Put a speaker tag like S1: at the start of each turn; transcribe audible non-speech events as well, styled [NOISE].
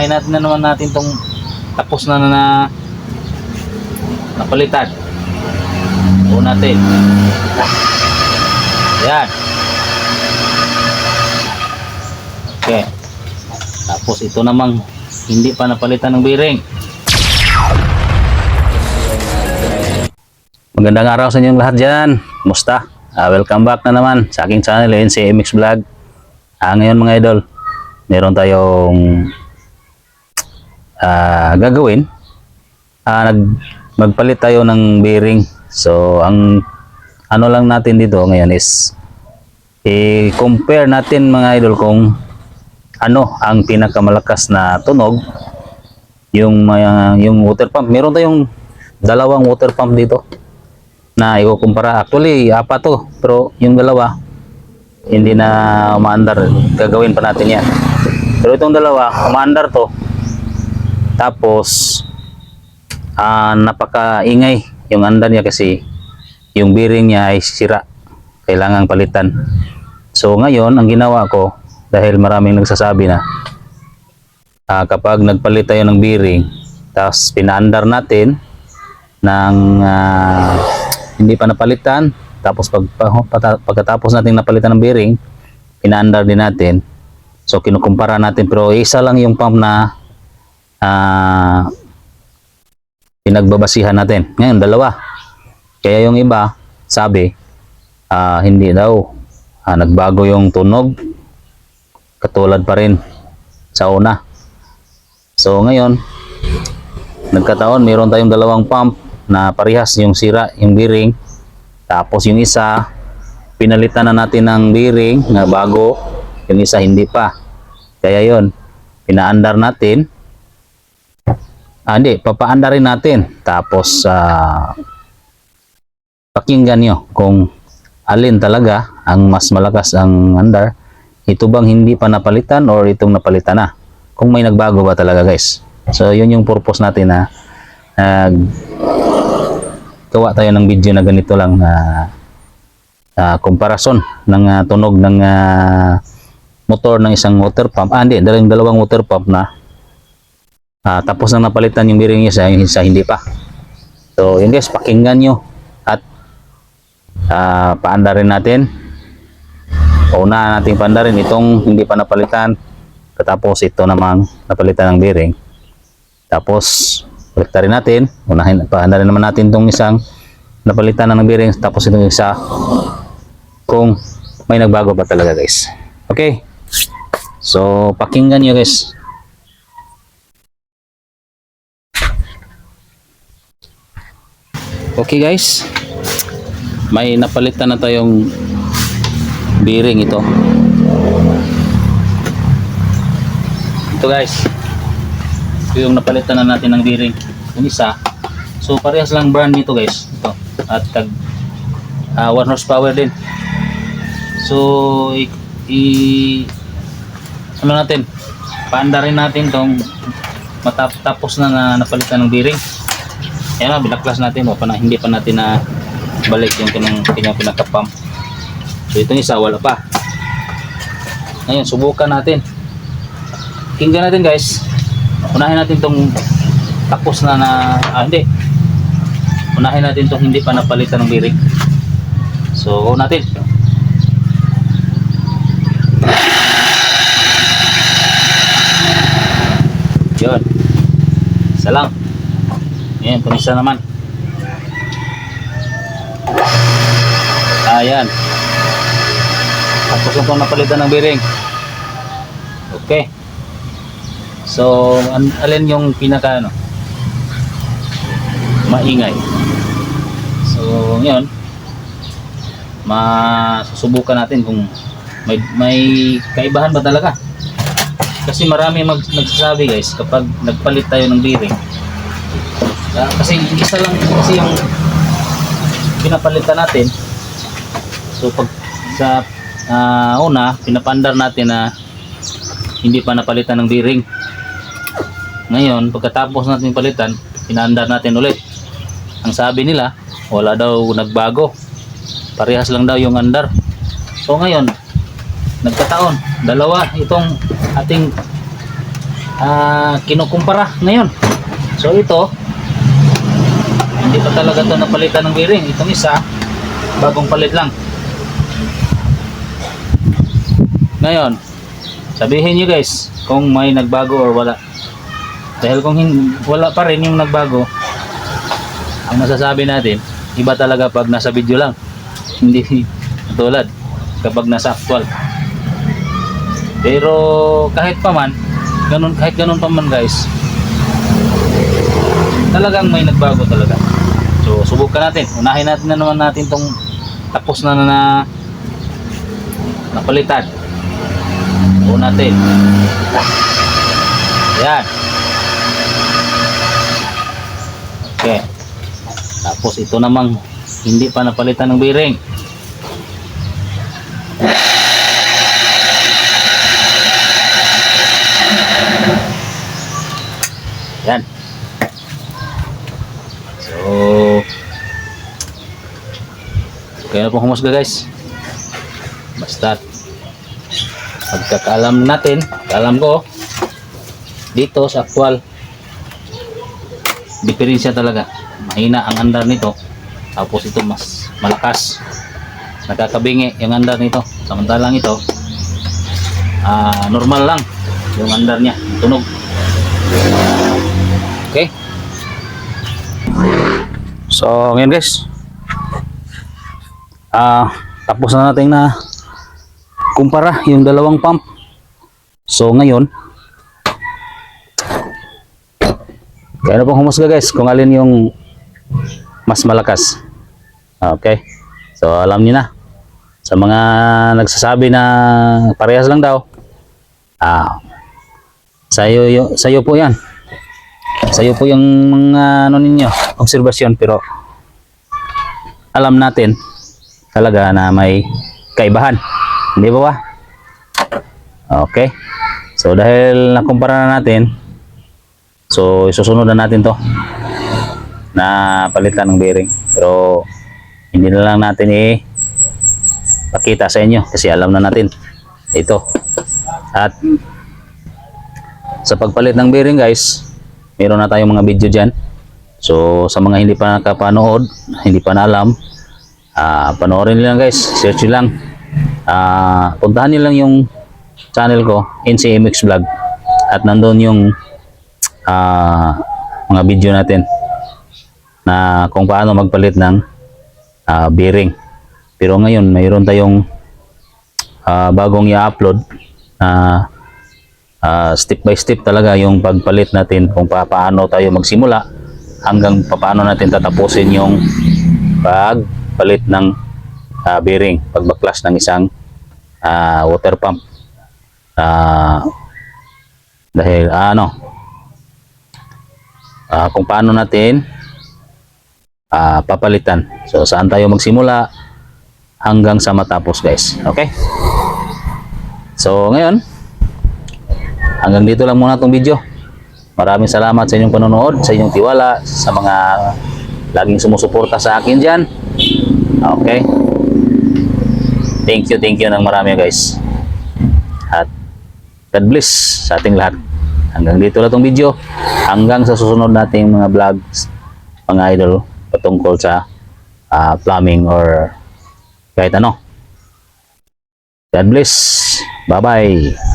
S1: unahin natin na naman natin tong tapos na na, na napalitan. Unahin natin. Yan. Okay. Tapos ito namang hindi pa napalitan ng bearing. Magandang araw sa inyong lahat dyan. Musta? Ah, welcome back na naman sa aking channel, NCMX Vlog. Ah, ngayon mga idol, meron tayong ah, gagawin. Ah, nag, magpalit tayo ng bearing. So, ang ano lang natin dito ngayon is i-compare natin mga idol kung ano ang pinakamalakas na tunog yung mga yung water pump. Meron tayong dalawang water pump dito na ikukumpara. Actually, apat to. Pero yung dalawa, hindi na umaandar. Gagawin pa natin yan. Pero itong dalawa, umaandar to. Tapos, ah napaka-ingay yung andar niya kasi yung bearing niya ay sira. Kailangang palitan. So ngayon, ang ginawa ko, dahil maraming nagsasabi na ah, kapag nagpalit tayo ng bearing, tapos pinaandar natin ng ah, hindi pa napalitan, tapos pag, pa- pata- pagkatapos natin napalitan ng bearing, pinaandar din natin. So kinukumpara natin pero isa lang yung pump na ah, pinagbabasihan natin. Ngayon dalawa. Kaya yung iba sabi ah, hindi daw. Ah, nagbago yung tunog. Katulad pa rin sa una. So ngayon nagkataon mayroon tayong dalawang pump na parehas. Yung sira yung bearing. Tapos yung isa pinalitan na natin ng bearing na bago. Yung isa hindi pa. Kaya yon pinaandar natin ah, hindi. Papaandarin natin. Tapos ah, pakinggan nyo kung alin talaga ang mas malakas ang andar. Ito bang hindi pa napalitan or itong napalitan na? Kung may nagbago ba talaga guys? So yun yung purpose natin na nag gawa tayo ng video na ganito lang na ah, komparasyon ng ah, tunog ng ah, motor ng isang water pump. Ah hindi. Dalawang water pump na ah, tapos na napalitan yung bearing niya sa isa hindi pa. So yun guys pakinggan nyo at ah, paandarin natin. Una nating paandarin itong hindi pa napalitan. Katapos ito namang napalitan ng bearing. Tapos balik rin natin. Unahin paandarin naman natin itong isang napalitan ng bearing. Tapos itong isa kung may nagbago ba talaga guys. Okay? So pakinggan nyo guys okay guys. May napalitan na tayong bearing ito. Ito guys. Ito yung napalitan na natin ng bearing. Yung isa. So parehas lang brand nito guys. Ito. At tag ah, 1 horsepower din. So i, i- ano natin? Paandarin natin tong matapos na, na napalitan ng bearing Ayan na, binaklas natin. O, pa na, hindi pa natin na balik yung kanyang, kanyang pinaka-pump. So, itong isa, wala pa. Ngayon, subukan natin. Tingnan natin guys. Unahin natin itong tapos na na, ah, hindi. Unahin natin itong hindi pa napalitan ng bearing. So, go natin. Yun. Isa. Ayan, itong naman. Ayan. Tapos itong napalitan ng bearing. Okay. So, alin yung pinaka ano? Maingay. So, ngayon, masusubukan natin kung may may kaibahan ba talaga. Kasi marami mag, nagsasabi guys kapag nagpalit tayo ng bearing kasi yung isa lang kasi yung pinapalitan natin. So pag sa ah, una, pinapandar natin na hindi pa napalitan ng bearing. Ngayon, pagkatapos natin palitan, pinaandar natin ulit. Ang sabi nila, wala daw nagbago. Parehas lang daw yung andar. So ngayon, nagkataon, dalawa itong ating ah, kinukumpara ngayon. So ito, hindi pa talaga to napalitan ng bearing. Itong isa, bagong palit lang. Ngayon, sabihin nyo guys, kung may nagbago or wala. Dahil kung wala pa rin yung nagbago, ang masasabi natin, iba talaga pag nasa video lang. [LAUGHS] Hindi tulad kapag nasa actual. Pero kahit pa man, ganun, kahit ganun pa man guys, talagang may nagbago talaga. Subukan natin. Unahin natin na naman natin tong tapos na na, na napalitan. Buo natin. Yan. Okay. Tapos ito namang hindi pa napalitan ng bearing. Yan. So, pong humusga guys. Basta, pagkakaalam natin, alam ko, dito sa actual, diferensya talaga. Mahina ang andar nito. Tapos ito mas malakas. Nakakabingi yung andar nito. Samantalang ito, ah normal lang yung andar niya. Tunog. Okay. So, ngayon guys. Ah, tapos na natin na kumpara yung dalawang pump. So, ngayon, kaya na pong humusga guys kung alin yung mas malakas. Okay. So, alam niyo na. Sa mga nagsasabi na parehas lang daw, ah, sa'yo, sa'yo po yan. Sa'yo po yung mga ano ninyo, obserbasyon pero alam natin talaga na may kaibahan. Hindi ba ba? Okay. So dahil nakumpara na natin, so isusunod na natin to na palitan ng bearing. Pero hindi na lang natin i pakita sa inyo kasi alam na natin ito. At sa pagpalit ng bearing guys, meron na tayong mga video dyan. So sa mga hindi pa nakapanood, hindi pa na alam, ah panoorin nyo lang guys, search nyo lang. Ah, puntahan nyo lang yung channel ko, NCMX Vlog. At nandun yung ah, mga video natin na kung paano magpalit ng ah, bearing. Pero ngayon, mayroon tayong ah, bagong i-upload na ah, step by step talaga yung pagpalit natin kung pa- paano tayo magsimula hanggang pa- paano natin tatapusin yung pagpalit ng ah, bearing, pagbaklas ng isang ah, water pump. Ah, dahil ano ah, kung paano natin ah, papalitan. So saan tayo magsimula hanggang sa matapos guys. Okay? So ngayon, hanggang dito lang muna itong video. Maraming salamat sa inyong panonood, sa inyong tiwala, sa mga laging sumusuporta sa akin dyan. Okay? Thank you, thank you ng marami guys. At God bless sa ating lahat. Hanggang dito lang itong video. Hanggang sa susunod nating mga vlogs, mga idol, patungkol sa ah, plumbing or kahit ano. God bless. Bye-bye.